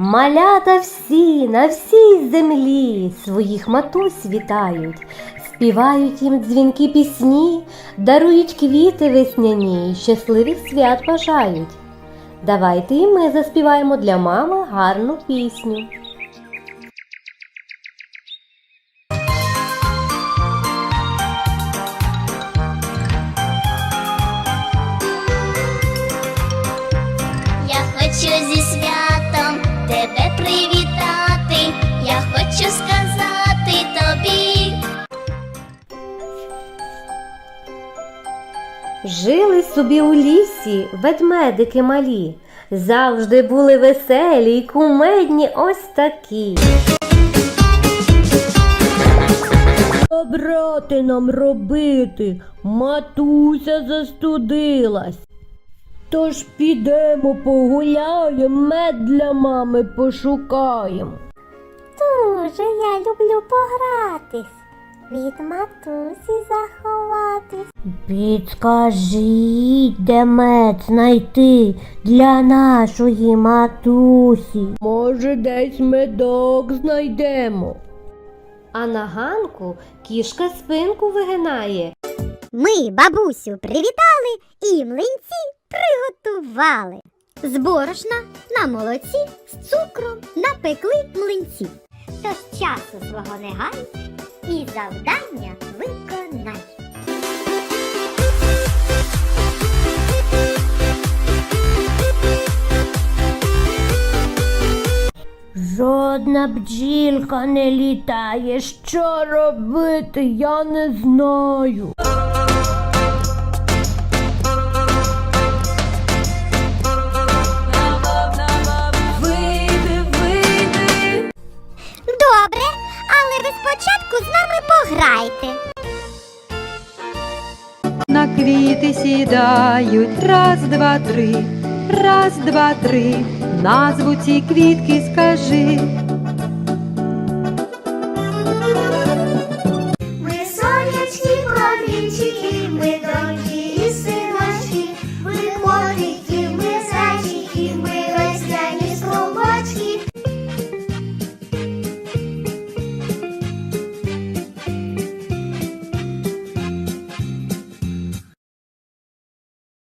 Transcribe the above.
Малята всі на всій землі своїх матусь вітають, співають їм дзвінки пісні, дарують квіти весняні, щасливих свят бажають. Давайте і ми заспіваємо для мами гарну пісню. Жили собі у лісі ведмедики малі, завжди були веселі й кумедні ось такі. Що брати нам робити? Матуся застудилась. Тож підемо погуляємо, мед для мами пошукаємо. Дуже я люблю погратись. Від матусі заховатись. Підскажіть, де мед знайти для нашої матусі. Може, десь медок знайдемо. А на ганку кішка спинку вигинає. Ми бабусю привітали і млинці приготували. З борошна на молоці з цукром напекли млинці. Тож часу свого не гай і завдання виконай. Жодна бджілка не літає. Що робити, я не знаю. Вийди, вийди. Добре, але ви спочатку з нами пограйте. На квіти сідають раз, два, три, раз, два, три. Назву ці квітки скажи. Thank you.